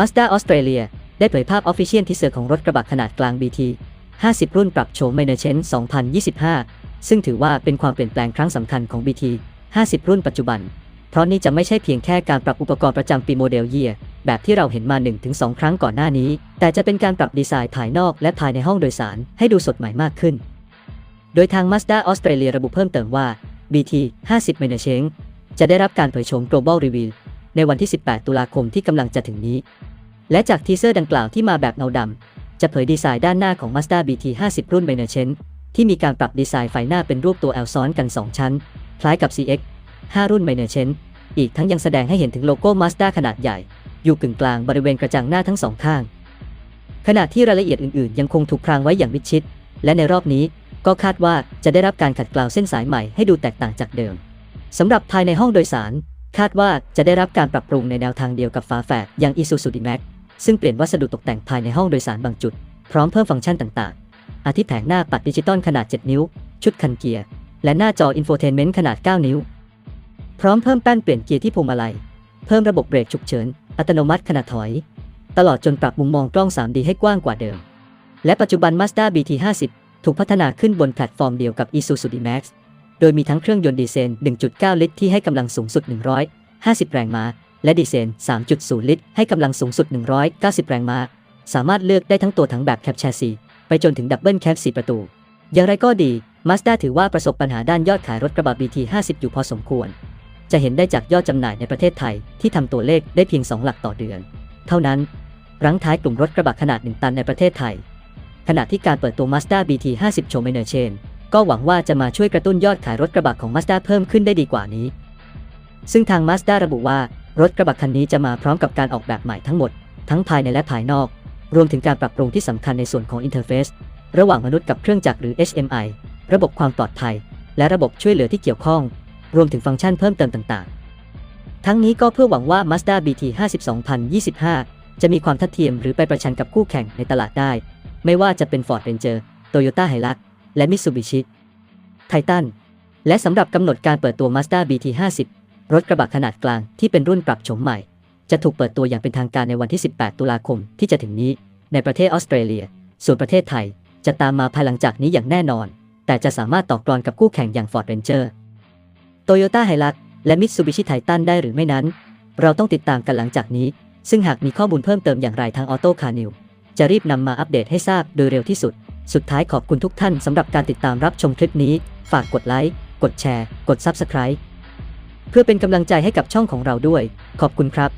Mazda Australia ได้เผยภาพ Official Teaser ของรถกระบะขนาดกลาง BT 50 รุ่นปรับโฉม m a n e c h a n 2025 ซึ่งถือว่าเป็นความเปลี่ยนแปลงครั้งสำคัญของ BT 50 รุ่นปัจจุบัน เพราะนี่จะไม่ใช่เพียงแค่การปรับอุปกรณ์ประจำปีโมเดลเยียแบบที่เราเห็นมา 1-2 ครั้งก่อนหน้านี้ แต่จะเป็นการปรับดีไซน์ภายนอกและภายในห้องโดยสารให้ดูสดใหม่มากขึ้น โดยทาง Mazda Australia ระบุเพิ่มเติมว่า BT 50 m a n e c h a n จะได้รับการเผยโฉม Global Reveal ในวันที่ 18 ตุลาคมที่กำลังจะถึงนี้ และจากทีเซอร์ดังกล่าวที่มาแบบเงาดำ จะเผยดีไซน์ด้านหน้าของ Mazda BT 50 รุ่น m a n e c h a n ที่มีการปรับดีไซน์ไฟหน้าเป็นรูปตัว L ซ้อนกัน 2 ชั้น คล้ายกับ CX 5 รุ่น m a n e c h a n อีกทั้งยังแสดงให้เห็นถึงโลโก้ Mazda ขนาดใหญ่ อยู่กึ่งกลางบริเวณกระจังหน้าทั้งสองข้าง ขณะที่รายละเอียดอื่นๆ ยังคงถูกพรางไว้อย่างมิดชิด และในรอบนี้ก็คาดว่าจะได้รับการขัดเกลาเส้นสายใหม่ให้ดูแตกต่างจากเดิมสำหรับภายในห้องโดยสาร คาดว่าจะได้รับการปรับปรุงในแนวทางเดียวกับฝาแฝดอย่าง Isuzu D-Max ซึ่งเปลี่ยนวัสดุตกแต่งภายในห้องโดยสารบางจุด พร้อมเพิ่มฟังก์ชันต่างๆ อาทิแผงหน้าปัดดิจิตอลขนาด 7 นิ้ว ชุดคันเกียร์ และหน้าจออินโฟเทนเมนต์ขนาด 9 นิ้ว พร้อมเพิ่มแป้นเปลี่ยนเกียร์ที่พวงมาลัย เพิ่มระบบเบรกฉุกเฉิน อัตโนมัติขณะถอย ตลอดจนปรับมุมมองกล้อง 3D ให้กว้างกว่าเดิม และปัจจุบัน Mazda BT50 ถูกพัฒนาขึ้นบนแพลตฟอร์มเดียวกับ Isuzu D-Max โดยมีทั้งเครื่องยนต์ดีเซล 1.9 ลิตรที่ให้กำลังสูงสุด 150 แรงม้า และดีเซล3.0 ลิตร ให้กำลังสูงสุด 190 แรงม้า สามารถเลือกได้ทั้งตัวถังแบบแคปแชซีไปจนถึงดับเบิลแคป4ประตู อย่างไรก็ดี Mazda ถือว่าประสบปัญหาด้านยอดขายรถกระบะ BT50 อยู่พอสมควร จะเห็นได้จากยอดจำหน่ายในประเทศไทยที่ทำตัวเลขได้เพียง 2 หลักต่อเดือน เท่านั้น รั้งท้ายกลุ่มรถกระบะขนาด 1 ตันในประเทศไทย ขณะที่การเปิดตัว Mazda BT50 โชว์เมเนอร์เชนก็หวังว่าจะมาช่วยกระตุ้นยอดขายรถกระบะของ Mazda เพิ่มขึ้นได้ดีกว่านี้ ซึ่งทาง Mazda ระบุว่า รถกระบะคันนี้จะมาพร้อมกับการออกแบบใหม่ทั้งหมด ทั้งภายในและภายนอก รวมถึงการปรับปรุงที่สำคัญในส่วนของอินเทอร์เฟซระหว่างมนุษย์กับเครื่องจักรหรือ HMI ระบบความปลอดภัย และระบบช่วยเหลือที่เกี่ยวข้อง รวมถึงฟังก์ชันเพิ่มเติมต่าง ๆ ทั้งนี้ก็เพื่อหวังว่า Mazda BT 52025 จะมีความทัดเทียมหรือไปประชันกับคู่แข่งในตลาดได้ ไม่ว่าจะเป็น Ford Ranger Toyota Hilux และ Mitsubishi Titan และสำหรับกำหนดการเปิดตัว Mazda BT50 รถกระบะขนาดกลางที่เป็นรุ่นปรับโฉมใหม่ จะถูกเปิดตัวอย่างเป็นทางการในวันที่ 18 ตุลาคมที่จะถึงนี้ ในประเทศออสเตรเลีย ส่วนประเทศไทย จะตามมาภายหลังจากนี้อย่างแน่นอน แต่จะสามารถต่อกรกับคู่แข่งอย่าง Ford Ranger Toyota Hilux และ Mitsubishi Titan ได้หรือไม่นั้น เราต้องติดตามกันหลังจากนี้ ซึ่งหากมีข้อมูลเพิ่มเติมอย่างไรทาง Auto Car News จะรีบนำมาอัปเดตให้ทราบโดยเร็วที่สุด สุดท้ายขอบคุณทุกท่านสำหรับการติดตามรับชมคลิปนี้ ฝากกดไลค์ กดแชร์ กด Subscribe เพื่อเป็นกำลังใจให้กับช่องของเราด้วย ขอบคุณครับ